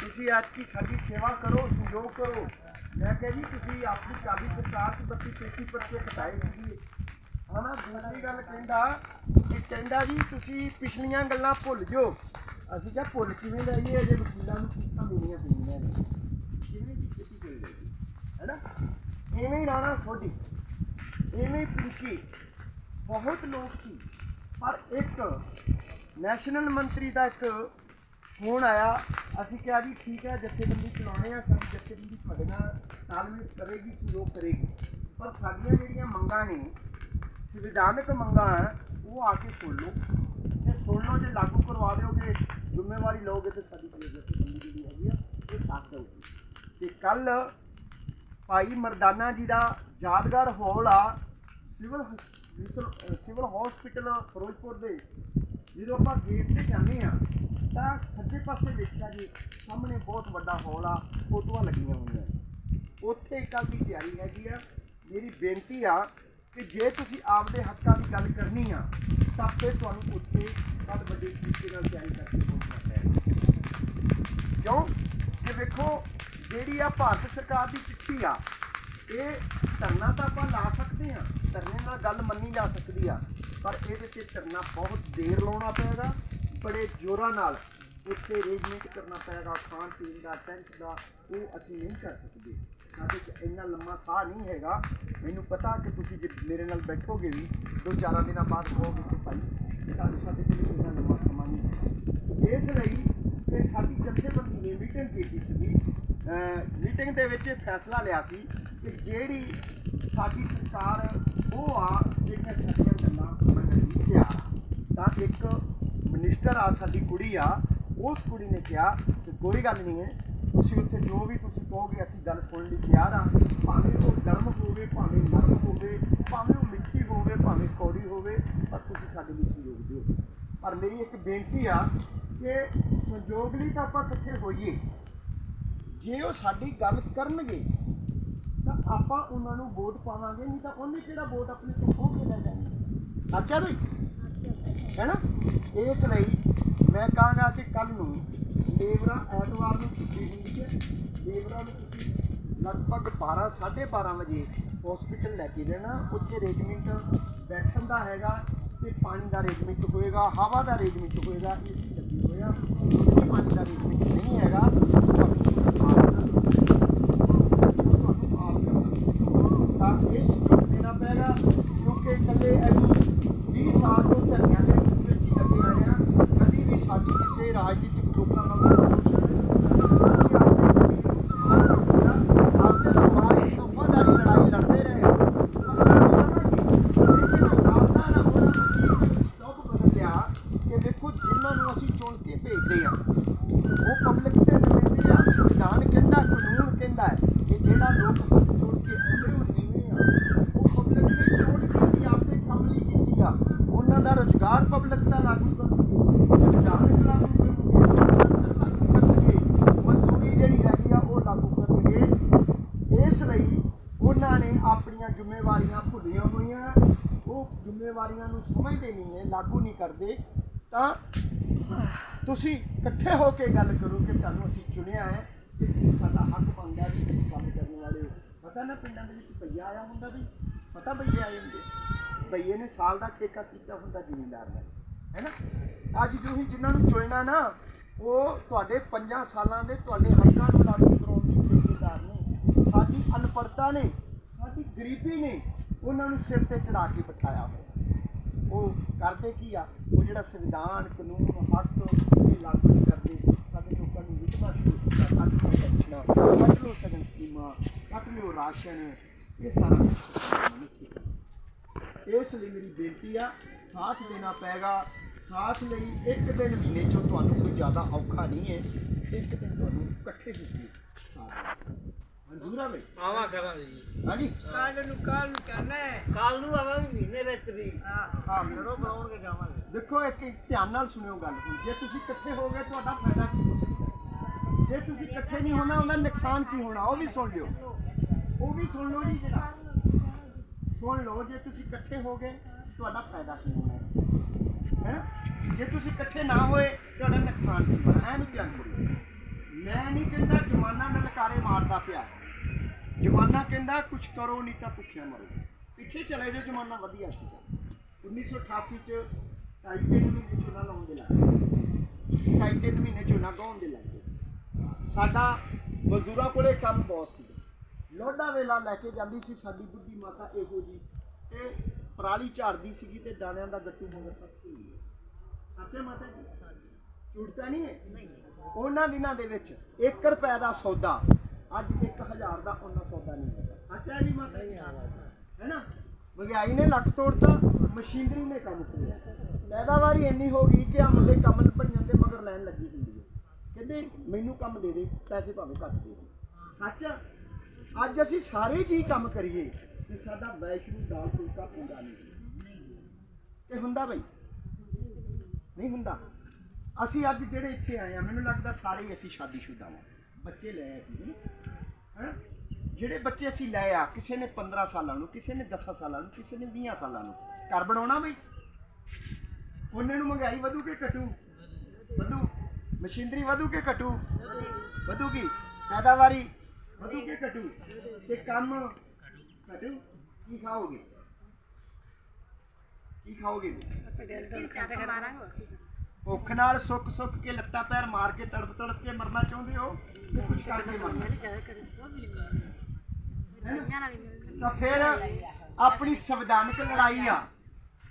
ਤੁਸੀਂ ਅੱਜ ਕੀ ਸਾਡੀ ਸੇਵਾ ਕਰੋ, ਸਹਿਯੋਗ ਕਰੋ। ਮੈਂ ਕਿਹਾ ਜੀ, ਤੁਸੀਂ ਆਪਣੀ ਕਾਲੀ ਸਰਕਾਰ ਦੀ ਬੱਤੀ 33% ਘਟਾਈ ਸੀ ਹਨਾ ਦੂਸਰੀ ਗੱਲ ਕਹਿੰਦਾ ਕਿ ਕਹਿੰਦਾ ਜੀ, ਤੁਸੀਂ ਪਿਛਲੀਆਂ ਗੱਲਾਂ ਭੁੱਲ ਜਾਓ। ਅਸੀਂ ਕਿਹਾ, ਭੁੱਲ ਕਿਵੇਂ ਜਾਈਏ? ਜੇ ਵਕੀਲਾਂ ਨੂੰ ਕਿਸ਼ਤਾਂ ਦੇਣੀਆਂ ਪੈਂਦੀਆਂ ਨੇ। ਕਿਵੇਂ ਦੀ ਕੀਤੀ ਗਈ ਹੈ ਹੈਨਾ? ਇਵੇਂ ਹੀ ਰਾਣਾ ਸੋਢੀ, ਇਵੇਂ ਹੀ ਪਿੰਕੀ। ਬਹੁਤ ਲੋਕ ਸੀ, ਪਰ ਇੱਕ ਨੈਸ਼ਨਲ ਮੰਤਰੀ ਦਾ ਇੱਕ ਫੋਨ ਆਇਆ। ਅਸੀਂ ਕਿਹਾ ਜੀ, ਠੀਕ ਹੈ, ਜਥੇਬੰਦੀ ਚਲਾਉਣੇ ਆ, ਸਾਡੀ ਜਥੇਬੰਦੀ ਤੁਹਾਡੇ ਨਾਲ ਤਾਲਮੇਲ ਕਰੇਗੀ, ਸਹਿਯੋਗ ਕਰੇਗੀ। ਪਰ ਸਾਡੀਆਂ ਜਿਹੜੀਆਂ ਮੰਗਾਂ ਨੇ, ਸੰਵਿਧਾਨਕ ਮੰਗਾਂ ਹੈ ਉਹ ਆ ਕੇ ਸੁਣ ਲਓ। ਜੇ ਸੁਣ ਲਓ, ਜੇ ਲਾਗੂ ਕਰਵਾ ਦਿਓਗੇ, ਜ਼ਿੰਮੇਵਾਰੀ ਲਓਗੇ, ਤੇ ਸਾਡੀ ਜਥੇਬੰਦੀ ਜਿਹੜੀ ਹੈਗੀ ਆ ਇਹ ਸਾਥ ਦੇਊਗੀ। ਤੇ ਕੱਲ ਭਾਈ ਮਰਦਾਨਾ ਜੀ ਦਾ ਯਾਦਗਾਰ ਹਾਲ ਆ, ਸਿਵਲ ਹਸ- ਵਿਸਲ- ਸਿਵਲ ਹਸਪੀਟਲ ਫਿਰੋਜ਼ਪੁਰ ਦੇ। ਜਦੋਂ ਆਪਾਂ ਗੇਟ ਤੇ ਜਾਂਦੇ ਆ ਤਾਂ ਸੱਜੇ ਪਾਸੇ ਵੇਖਿਆ ਜੀ, ਸਾਹਮਣੇ ਬਹੁਤ ਵੱਡਾ ਹਾਲ ਆ, ਫੋਟੋਆਂ ਲੱਗੀਆਂ ਹੋਈਆਂ ਉੱਥੇ ਕੱਲ ਦੀ ਤਿਆਰੀ ਹੈਗੀ ਆ, ਮੇਰੀ ਬੇਨਤੀ ਆ ਕਿ ਜੇ ਤੁਸੀਂ ਆਪਦੇ ਹੱਕਾਂ ਦੀ ਗੱਲ ਕਰਨੀ ਆ, ਤਾਂ ਫਿਰ ਤੁਹਾਨੂੰ ਉੱਥੇ ਕੱਲ ਵੱਡੇ ਤਰੀਕੇ ਨਾਲ ਤਿਆਰੀ ਕਰਕੇ ਪਹੁੰਚਣਾ ਪੈਣਾ। ਕਿਉਂ? ਕਿ ਵੇਖੋ, ਜਿਹੜੀ ਆ ਭਾਰਤ ਸਰਕਾਰ ਦੀ ਚਿੱਠੀ ਆ ਇਹ ਧਰਨਾ ਤਾਂ ਆਪਾਂ ਲਾ ਸਕਦੇ ਹਾਂ। ਧਰਨੇ ਨਾਲ ਗੱਲ ਮੰਨੀ ਜਾ ਸਕਦੀ ਆ, ਪਰ ਇਹਦੇ ਤੇ ਧਰਨਾ ਬਹੁਤ ਦੇਰ ਲਾਉਣਾ ਪਏਗਾ। ਬੜੇ ਜ਼ੋਰਾਂ ਨਾਲ ਉੱਥੇ ਅਰੇਂਜਮੈਂਟ ਕਰਨਾ ਪਏਗਾ, ਖਾਣ ਪੀਣ ਦਾ ਟੈਂਟ ਦਾ ਉਹ ਅਸੀਂ ਨਹੀਂ ਕਰ ਸਕਦੇ। ਸਾਡੇ 'ਚ ਇੰਨਾ ਲੰਮਾ ਸਾਹ ਨਹੀਂ ਹੈਗਾ। ਮੈਨੂੰ ਪਤਾ ਕਿ ਤੁਸੀਂ ਜੇ ਮੇਰੇ ਨਾਲ ਬੈਠੋਗੇ ਵੀ, ਦੋ ਚਾਰਾਂ ਦਿਨਾਂ ਬਾਅਦ ਕਹੋਗੇ ਕਿ ਭਾਈ, ਸਾਡੇ ਸਾਡੇ ਕੋਲ ਇੰਨਾ ਲੰਮਾ ਸਮਾਂ ਨਹੀਂ ਹੈ ਇਸ ਲਈ ਇਹ ਸਾਡੀ ਜਥੇਬੰਦੀ ਨੇ ਮੀਟਿੰਗ ਕੀਤੀ ਸੀ ਮੀਟਿੰਗ ਦੇ ਵਿੱਚ ਇਹ ਫੈਸਲਾ ਲਿਆ ਸੀ ਕਿ ਜਿਹੜੀ ਸਾਡੀ ਸਰਕਾਰ ਉਹ ਆ ਜਿਹੜੀਆਂ ਸਾਡੀਆਂ ਗੱਲਾਂ ਮੰਨਣ ਨੂੰ ਤਿਆਰ ਤਾਂ ਇੱਕ ਮਿਨਿਸਟਰ ਆ, ਸਾਡੀ ਕੁੜੀ ਆ, ਉਸ ਕੁੜੀ ਨੇ ਕਿਹਾ ਕਿ ਕੋਈ ਗੱਲ ਨਹੀਂ ਹੈ, ਤੁਸੀਂ ਉੱਥੇ ਜੋ ਵੀ ਤੁਸੀਂ ਕਹੋਗੇ ਅਸੀਂ ਗੱਲ ਸੁਣਨ ਲਈ ਤਿਆਰ ਆ। ਭਾਵੇਂ ਉਹ ਗਰਮ ਹੋਵੇ, ਭਾਵੇਂ ਨਰਮ ਹੋਵੇ, ਭਾਵੇਂ ਉਹ ਮਿੱਠੀ ਹੋਵੇ, ਭਾਵੇਂ ਕੌੜੀ ਹੋਵੇ, ਪਰ ਤੁਸੀਂ ਸਾਡੇ ਲਈ ਸਹਿਯੋਗ ਦਿਓ। ਪਰ ਮੇਰੀ ਇੱਕ ਬੇਨਤੀ ਆ ਕਿ ਸਹਿਯੋਗ ਲਈ ਤਾਂ ਆਪਾਂ ਇਕੱਠੇ ਹੋਈਏ। ਜੇ ਉਹ ਸਾਡੀ ਗੱਲ ਕਰਨਗੇ ਆਪਾਂ ਉਹਨਾਂ ਨੂੰ ਵੋਟ ਪਾਵਾਂਗੇ, ਨਹੀਂ ਤਾਂ ਉਹਨੇ ਕਿਹੜਾ ਵੋਟ ਆਪਣੀ ਤੋਂ ਖੋਹ ਕੇ ਲੈ ਜਾਣੀ? ਸੱਚ ਹੈ ਬਈ? ਹੈਨਾ? ਇਸ ਲਈ ਮੈਂ ਕਹਾਂਗਾ ਕਿ ਕੱਲ ਨੂੰ ਲੇਬਰਾਂ ਐਤਵਾਰ ਨੂੰ ਛੁੱਟੀ ਹੁੰਦੀ ਹੈ ਲੇਬਰਾਂ ਨੂੰ ਤੁਸੀਂ ਲਗਭਗ 12 12:30 ਵਜੇ ਹਸਪੀਟਲ ਲੈ ਕੇ ਜਾਣਾ। ਉੱਥੇ ਅਰੇਂਜਮੈਂਟ ਬੈਠਣ ਦਾ ਹੈਗਾ ਤੇ ਪਾਣੀ ਦਾ ਅਰੇਂਜਮੈਂਟ ਹੋਏਗਾ, ਹਵਾ ਦਾ ਅਰੇਂਜਮੈਂਟ ਹੋਏਗਾ ਏਸੀ ਲੱਗੀ ਹੋਇਆ। ਪਾਣੀ ਦਾ ਅਰੇਂਜਮੈਂਟ ਨਹੀਂ ਹੈਗਾ ਤੁਹਾਨੂੰ ਆਪ ਕਰਨਾ ਤਾਂ ਇਹ ਸਟੋਕ ਦੇਣਾ ਪਏਗਾ ਕਿਉਂਕਿ ਇਕੱਲੇ 20 ਸਾਲ ਤੋਂ ਧਰਨਿਆਂ ਦੇ ਵਿੱਚ ਹੀ ਲੱਗੇ ਆਏ ਆ ਕਦੀ ਵੀ ਸਾਡੀ ਕਿਸੇ ਰਾਜਨੀਤਿਕ ਲੋਕਾਂ ਨਾਲ ਅਸੀਂ ਆਪਣੇ ਸਮਾਜ ਦੀ ਵਫਾਦਾਰੀ ਲੜਾਈ ਲੜਦੇ ਰਹੇ ਹਾਂ। ਲੇਕਿਨ ਨਾਲ ਨਾਲ ਆਪਣਾ ਅਸੀਂ ਸਟੋਪ ਬਦਲ ਲਿਆ ਕਿ ਦੇਖੋ ਜਿਨ੍ਹਾਂ ਨੂੰ ਅਸੀਂ ਚੁਣ ਕੇ ਭੇਜਦੇ ਆ ਉਹ ਪਬਲਿਕ ਦੇ ਨੁਮਾਇੰਦੇ ਆ ਸੰਵਿਧਾਨ ਕਹਿੰਦਾ ਕਾਨੂੰਨ ਕਹਿੰਦਾ ਹੈ ਕਿ ਜਿਹੜਾ ਲੋਕ ਚੁਣ ਕੇ ਆਉਂਦੇ ਉਹ ਨੀਵੇਂ ਆ ਉਹ ਪਬਲਿਕ ਨੇ ਚੋਣ ਕੀਤੀ ਆਪੇ ਕੰਮ ਲਈ ਕੀਤੀ ਆ ਉਹਨਾਂ ਦਾ ਰੁਜ਼ਗਾਰ ਪਬਲਿਕ ਦਾ ਲਾਗੂ ਕਰਨਗੇ ਸੰਵਿਧਾਨ ਲਾਗੂ ਕਰਨਗੇ ਲਾਗੂ ਕਰਨਗੇ ਮਜ਼ਦੂਰੀ ਜਿਹੜੀ ਹੈਗੀ ਆ ਉਹ ਲਾਗੂ ਕਰਨਗੇ ਇਸ ਲਈ ਉਹਨਾਂ ਨੇ ਆਪਣੀਆਂ ਜ਼ਿੰਮੇਵਾਰੀਆਂ ਭੁੱਲੀਆਂ ਹੋਈਆਂ। ਉਹ ਜ਼ਿੰਮੇਵਾਰੀਆਂ ਨੂੰ ਸਮਝਦੇ ਨਹੀਂ ਹੈ, ਲਾਗੂ ਨਹੀਂ ਕਰਦੇ। ਤਾਂ ਤੁਸੀਂ ਇਕੱਠੇ ਹੋ ਕੇ ਗੱਲ ਕਰੋ ਕਿ ਤੁਹਾਨੂੰ ਅਸੀਂ ਚੁਣਿਆ ਹੈ ਕਿ ਸਾਡਾ ਹੱਕ ਬਣਦਾ ਵੀ ਤੁਸੀਂ ਕੰਮ ਕਰਨ ਵਾਲੇ ਹੋ। ਪਤਾ ਨਾ ਪਿੰਡਾਂ ਦੇ ਵਿੱਚ ਭਈਆ ਆਇਆ ਹੁੰਦਾ ਵੀ ਪਤਾ ਭਈਏ ਆਏ ਹੁੰਦੇ? ਭਈਏ ਨੇ ਸਾਲ ਦਾ ਠੇਕਾ ਕੀਤਾ ਹੁੰਦਾ ਜ਼ਿਮੀਂਦਾਰ ਦਾ ਹੈ ਨਾ? ਅੱਜ ਤੁਸੀਂ ਜਿਨ੍ਹਾਂ ਨੂੰ ਚੁਣਨਾ ਨਾ, ਉਹ ਤੁਹਾਡੇ 5 ਸਾਲਾਂ ਦੇ ਤੁਹਾਡੇ ਹੱਕਾਂ ਨੂੰ ਲਾਗੂ ਕਰਾਉਣ ਦੀ ਠੇਕੇਦਾਰ ਨੇ। ਸਾਡੀ ਅਨਪੜਤਾ ਨੇ। ਸਾਡੀ ਗਰੀਬੀ ਨੇ ਉਹਨਾਂ ਨੂੰ ਸਿਰ ਤੇ ਚੜਾ ਕੇ ਬਿਠਾਇਆ ਹੋਇਆ। ਉਹ ਕਰਦੇ ਕੀ ਆ? ਉਹ ਜਿਹੜਾ ਸੰਵਿਧਾਨ, ਕਾਨੂੰਨ, ਹੱਕ ਇਹ ਲਾਗੂ ਨਹੀਂ ਕਰਦੇ, ਸਾਡੇ ਲੋਕਾਂ ਨੂੰ ਵਿਧਵਾ ਸ਼ੁਰੂ ਕੀਤਾ ਕੱਟ ਲਓ ਪੈਨਸ਼ਨਾਂ ਸਗਨ ਸਕੀਮਾਂ ਕੱਟ ਲਓ ਰਾਸ਼ਨ, ਇਹ ਸਾਰਾ ਕੁਛ ਇਸ ਲਈ ਮੇਰੀ ਬੇਨਤੀ ਆ, ਸਾਥ ਦੇਣਾ ਪੈਗਾ ਸਾਥ ਲਈ ਇੱਕ ਦਿਨ ਮਹੀਨੇ ਚੋਂ ਤੁਹਾਨੂੰ ਕੋਈ ਜ਼ਿਆਦਾ ਔਖਾ ਨਹੀਂ ਹੈ। ਇੱਕ ਦਿਨ ਤੁਹਾਨੂੰ ਇਕੱਠੇ ਹੋ ਸਾਥ ਮਨਜ਼ੂਰ ਆ ਬਈ ਆਵਾ ਕਰਾਂਗੇ ਜੀ। ਹਾਂਜੀ। ਕੱਲ ਨੂੰ ਕੱਲ ਨੂੰ ਕਰਨਾ ਕੱਲ ਨੂੰ ਆਵਾਂਗੇ ਮਹੀਨੇ ਵਿੱਚ ਵੀ। ਹਾਂ। ਮਿਲੋ ਬਣਾਉਣ ਕੇ ਜਾਵਾਂਗੇ। ਦੇਖੋ ਇੱਕ ਇੱਕ ਧਿਆਨ ਨਾਲ ਸੁਣਿਓ ਗੱਲ ਹੁਣ। ਜੇ ਤੁਸੀਂ ਇਕੱਠੇ ਹੋ ਗਏ ਤੁਹਾਡਾ ਫਾਇਦਾ ਕੀ ਹੋ ਸਕਦਾ ਹੈ? ਜੇ ਤੁਸੀਂ ਇਕੱਠੇ ਨਹੀਂ ਹੋਣਾ ਉਹਦਾ ਨੁਕਸਾਨ ਕੀ ਹੋਣਾ? ਉਹ ਵੀ ਸੁਣ ਲਿਓ। ਉਹ ਵੀ ਸੁਣ ਲਓ ਜੀ ਜਿਹੜਾ। ਸੁਣ ਲਓ ਜੇ ਤੁਸੀਂ ਇਕੱਠੇ ਹੋ ਗਏ ਤੁਹਾਡਾ ਫਾਇਦਾ ਕੀ ਹੋਣਾ ਹੈ? ਹੈਂ? ਜੇ ਤੁਸੀਂ ਇਕੱਠੇ ਨਾ ਹੋਏ ਤੁਹਾਡਾ ਨੁਕਸਾਨ ਕੀ ਹੋਣਾ ਐ ਨਹੀਂ ਧਿਆਨ ਕਰੋ ਮੈਂ ਨਹੀਂ ਕਹਿੰਦਾ ਜਮਾਨਾ ਨਲਕਾਰੇ ਮਾਰਦਾ ਪਿਆ। ਜਮਾਨਾ ਕਹਿੰਦਾ ਕੁਛ ਕਰੋ, ਨਹੀਂ ਤਾਂ ਭੁੱਖਿਆ ਮਰੋ। ਪਿੱਛੇ ਚਲੇ ਜਾਓ ਜਮਾਨਾ ਵਧੀਆ ਸੀਗਾ 1988 ਚ ਢਾਈ ਤਿੰਨ ਮਹੀਨੇ ਝੋਨਾ ਲਾਉਣ ਦੇ ਲੱਗੇ ਢਾਈ ਤਿੰਨ ਮਹੀਨੇ ਝੋਨਾ ਗਾਉਣ ਦੇ ਲੱਗੇ ਸੀ। ਸਾਡਾ ਮਜ਼ਦੂਰਾਂ ਕੋਲੇ ਕੰਮ ਬਹੁਤ ਸੀ। ਲੋਡਾ ਵੇਲਾ ਲੈ ਕੇ ਜਾਂਦੀ ਸੀ ਸਾਡੀ ਬੁੱਢੀ ਮਾਤਾ ਇਹੋ ਜੀ। ਤੇ ਪਰਾਲੀ ਝਾੜਦੀ ਸੀਗੀ ਤੇ ਦਾਣਿਆਂ ਦਾ ਗੱਟੂ ਮਗਰ ਸਭ ਤੋਂ ਸੱਚੇ ਮਾਤਾ ਜੀ? ਝੂਠ ਤਾਂ ਨਹੀਂ ਹੈ? ਉਹਨਾਂ ਦਿਨਾਂ ਦੇ ਵਿੱਚ 1 ਰੁਪਏ ਦਾ ਸੌਦਾ। ਅੱਜ 1000 ਦਾ ਉਹਨਾਂ ਸੌਦਾ ਨਹੀਂ ਹੈਗਾ। ਸੱਚ ਹੈ ਵੀ ਮਾਤਾ ਹੈ ਨਾ? ਮਹਿੰਗਾਈ ਨੇ ਲੱਕ ਤੋੜਤਾ ਮਸ਼ੀਨਰੀ ਨੇ ਕੰਮ ਤੋੜਿਆ ਪੈਦਾਵਾਰੀ ਇੰਨੀ ਹੋ ਗਈ ਕਿ ਆ ਮੁੰਡੇ ਕੰਮ ਭਰੀਆਂ ਦੇ ਮਗਰ ਲੈਣ ਲੱਗੀ ਹੁੰਦੀ ਹੈ। ਕਹਿੰਦੇ ਮੈਨੂੰ ਕੰਮ ਦੇ ਦੇ ਪੈਸੇ ਭਾਵੇਂ ਘੱਟ ਦੇ ਦੇ। ਸੱਚ? ਅੱਜ ਅਸੀਂ ਸਾਰੇ ਜੀ ਕੰਮ ਕਰੀਏ? ਤੇ ਸਾਡਾ ਵੈਸ਼ਨੂ ਦਾਲ ਫੁਲਕਾ ਪੂਰਾ ਨਹੀਂ। ਤੇ ਹੁੰਦਾ ਬਈ? ਨਹੀਂ ਹੁੰਦਾ। ਅਸੀਂ ਅੱਜ ਜਿਹੜੇ ਇੱਥੇ ਆਏ ਆ ਮੈਨੂੰ ਲੱਗਦਾ ਸਾਰੇ ਹੀ ਅਸੀਂ ਸ਼ਾਦੀशुदा ਹਾਂ ਬੱਚੇ ਲੈ ਆਏ ਸੀ ਹੈ? ਜਿਹੜੇ ਬੱਚੇ ਅਸੀਂ ਲੈ ਆ ਕਿਸੇ ਨੇ 15 ਸਾਲਾਂ ਨੂੰ ਕਿਸੇ ਨੇ 10 ਸਾਲਾਂ ਨੂੰ ਕਿਸੇ ਨੇ 20 ਸਾਲਾਂ ਨੂੰ ਘਰ ਬਣਾਉਣਾ ਬਈ। ਉਹਨੇ ਨੂੰ ਮਹਿੰਗਾਈ ਵਧੂ ਕਿ ਘਟੂ? ਵਧੂ। ਮਸ਼ੀਨਰੀ ਵਧੂ ਕਿ ਘਟੂ? ਵਧੂਗੀ। ਪੈਦਾਵਾਰੀ ਵਧੂ ਕਿ ਘਟੂ? ਤੇ ਕੰਮ ਘਟੂ? ਕੀ ਖਾਓਗੇ? ਕੀ ਖਾਓਗੇ? ਭੁੱਖ ਨਾਲ ਸੁੱਕ ਸੁੱਕ ਕੇ ਲੱਤਾਂ ਪੈਰ ਮਾਰ ਕੇ ਤੜਪ ਤੜਪ ਕੇ ਮਰਨਾ ਚਾਹੁੰਦੇ ਹੋ? ਕਿ ਕੁਝ ਕਰਕੇ ਮਰਨਾ ਤਾਂ ਫਿਰ ਆਪਣੀ ਸੰਵਿਧਾਨਕ ਲੜਾਈ ਆ,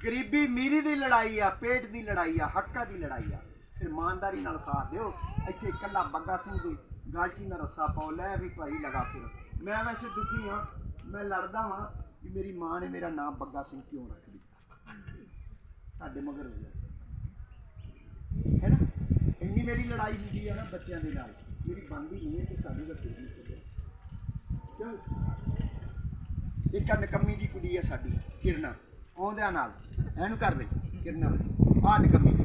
ਗਰੀਬੀ ਮੀਰੀ ਦੀ ਲੜਾਈ ਆ, ਪੇਟ ਦੀ ਲੜਾਈ ਆ, ਹੱਕਾਂ ਦੀ ਲੜਾਈ ਆ, ਫਿਰ ਇਮਾਨਦਾਰੀ ਨਾਲ ਸਾਥ ਦਿਓ। ਇੱਥੇ ਇਕੱਲਾ ਬੱਗਾ ਸਿੰਘ ਦੀ ਗਾਲਚੀ ਨਾਲ ਰੱਸਾ ਪਾਓ, ਲੈ ਵੀ ਭਾਈ ਲਗਾ ਫਿਰ। ਮੈਂ ਵੈਸੇ ਦੁਖੀ ਹਾਂ, ਮੈਂ ਲੜਦਾ ਹਾਂ ਕਿ ਮੇਰੀ ਮਾਂ ਨੇ ਮੇਰਾ ਨਾਮ ਬੱਗਾ ਸਿੰਘ ਕਿਉਂ ਰੱਖ ਦਿੱਤਾ? ਤੁਹਾਡੇ ਮਗਰ ਹੋ ਗਿਆ ਹੈ ਨਾ? ਇੰਨੀ ਮੇਰੀ ਲੜਾਈ ਹੁੰਦੀ ਆ ਨਾ ਬੱਚਿਆਂ ਦੇ ਨਾਲ। ਮੇਰੀ ਬਣਦੀ ਨਹੀਂ ਹੈ ਕਿ ਤੁਹਾਨੂੰ ਦੱਸੋ ਨਹੀਂ ਸਕਦਾ ਇੱਕ ਆ ਨਕੰਮੀ ਦੀ ਕੁੜੀ ਆ ਸਾਡੀ ਕਿਰਨਾ। ਆਉਂਦਿਆਂ ਨਾਲ। ਇਹਨੂੰ ਕਰ ਦੇ ਕਿਰਨਾ ਆ ਨਕੰਮੀ ਦੀ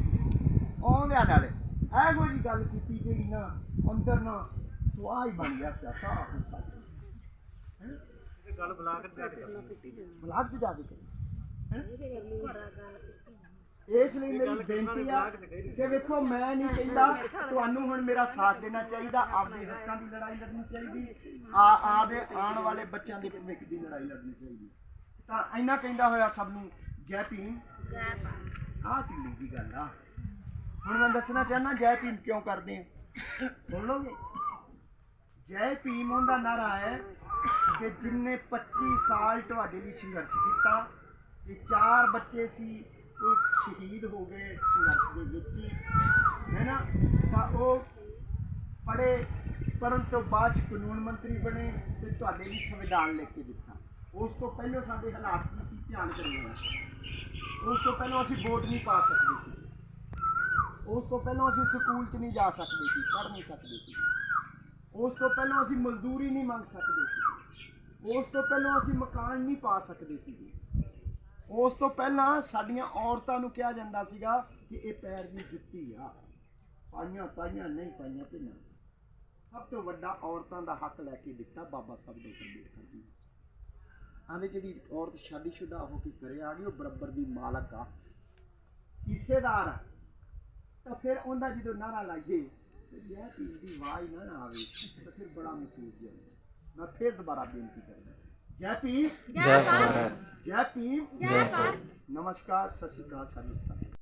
ਆਉਂਦਿਆਂ ਨਾਲ। ਇਹੋ ਜੀ ਗੱਲ ਕੀਤੀ ਜਿਹੜੀ ਨਾ ਅੰਦਰ ਨਾ ਸੋ ਆਹ ਹੀ ਬਣ ਗਿਆ ਆਹ ਸਾਡਾ। ਇਹ ਗੱਲ ਬੁਲਾ ਕੇ ਜਾ ਕੇ ਬਲਾਕ ਚ ਜਾ ਕੇ ਕਰੀ। ਇਸ ਲਈ ਮੇਰੀ ਬੇਨਤੀ ਆ ਕਿ ਵੇਖੋ ਮੈਂ ਨਹੀਂ ਕਹਿੰਦਾ ਤੁਹਾਨੂੰ ਹੁਣ ਮੇਰਾ ਸਾਥ ਦੇਣਾ ਚਾਹੀਦਾ ਆਪਦੇ ਹੱਕਾਂ ਦੀ ਲੜਾਈ ਲੜਨੀ ਚਾਹੀਦੀ ਆ ਆਦੇ ਆਉਣ ਵਾਲੇ ਬੱਚਿਆਂ ਦੇ ਭਵਿੱਖ ਦੀ ਲੜਾਈ ਲੜਨੀ ਚਾਹੀਦੀ। ਤਾਂ ਇੰਨਾ ਕਹਿੰਦਾ ਹੋਇਆ ਸਭ ਨੂੰ ਜੈ ਭੀਮ। ਜੈ ਭਾਰਤ ਆਹ ਕਿੰਨੀ ਦੀ ਗੱਲ ਆ। ਹੁਣ ਮੈਂ ਦੱਸਣਾ ਚਾਹਨਾ ਜੈ ਭੀਮ ਕਿਉਂ ਕਰਦੇ ਆ? ਸੁਣ ਲਓਗੇ ਜੈ। ਭੀਮ ਉਹਦਾ ਨਾਰਾ ਹੈ ਕਿ ਜਿੰਨੇ 25 ਸਾਲ ਤੁਹਾਡੇ ਲਈ ਸੰਘਰਸ਼ ਕੀਤਾ ਇਹ ਚਾਰ ਬੱਚੇ ਸੀ ਉਹ ਸ਼ਹੀਦ ਹੋ ਗਏ ਸੰਘਰਸ਼ ਦੇ ਵਿੱਚ ਹੀ, ਹੈ ਨਾ? ਤਾਂ ਉਹ ਪੜੇ ਪੜਨ ਤੋਂ ਬਾਅਦ 'ਚ ਕਾਨੂੰਨ ਮੰਤਰੀ ਬਣੇ ਤੇ ਤੁਹਾਡੇ ਲਈ ਸੰਵਿਧਾਨ ਲਿਖ ਕੇ ਦਿੱਤਾ। ਉਸ ਤੋਂ ਪਹਿਲਾਂ ਸਾਡੇ ਹਾਲਾਤ ਕੀ ਸੀ? ਧਿਆਨ ਕਰਿਓ ਉਸ ਤੋਂ ਪਹਿਲਾਂ ਅਸੀਂ ਵੋਟ ਨਹੀਂ ਪਾ ਸਕਦੇ ਸੀ। ਉਸ ਤੋਂ ਪਹਿਲਾਂ ਅਸੀਂ ਸਕੂਲ 'ਚ ਨਹੀਂ ਜਾ ਸਕਦੇ ਸੀ, ਪੜ੍ਹ ਨਹੀਂ ਸਕਦੇ ਸੀ। ਉਸ ਤੋਂ ਪਹਿਲਾਂ ਅਸੀਂ ਮਜ਼ਦੂਰੀ ਨਹੀਂ ਮੰਗ ਸਕਦੇ ਸੀ। ਉਸ ਤੋਂ ਪਹਿਲਾਂ ਅਸੀਂ ਮਕਾਨ ਨਹੀਂ ਪਾ ਸਕਦੇ ਸੀ। ਉਸ ਤੋਂ ਪਹਿਲਾਂ ਸਾਡੀਆਂ ਔਰਤਾਂ ਨੂੰ ਕਿਹਾ ਜਾਂਦਾ ਸੀਗਾ ਕਿ ਇਹ ਪੈਰ ਦੀ ਜੁੱਤੀ ਆ। ਪਾਈਆਂ ਪਾਈਆਂ, ਨਹੀਂ ਪਾਈਆਂ ਤੇ ਨਾ। ਸਭ ਤੋਂ ਵੱਡਾ ਔਰਤਾਂ ਦਾ ਹੱਕ ਲੈ ਕੇ ਦਿੱਤਾ ਬਾਬਾ ਸਾਹਿਬ ਡਾਕਟਰ ਅੰਬੇਡਕਰ ਜੀ ਆਂਦੇ ਜਿਹੜੀ ਔਰਤ ਸ਼ਾਦੀशुदा ਹੋ ਕੇ ਘਰੇ ਆ ਗਈ, ਉਹ ਬਰਾਬਰ ਦੀ ਮਾਲਕ ਆ। ਹਿੱਸੇਦਾਰ ਆ। ਤਾਂ ਫਿਰ ਉਹਦਾ ਜਦੋਂ ਨਾਰਾ ਲਾਈਏ, ਤੇ ਜੇ ਪੀਰ ਦੀ ਆਵਾਜ਼ ਨਾ ਆਵੇ, ਤਾਂ ਫਿਰ ਬੜਾ ਮਹਿਸੂਸ ਜਿਹਾ ਮੈਂ ਫਿਰ ਦੁਬਾਰਾ ਬੇਨਤੀ ਕਰਦਾ। ਜੈ ਪੀਰ ਜੈ ਭਾਰਤ ਜੈ ਭੀਮ ਜੈ ਭਾਰਤ ਨਮਸਕਾਰ ਸਤਿ ਸ਼੍ਰੀ ਅਕਾਲ ਸਾਰੇ ਸਾਥੀ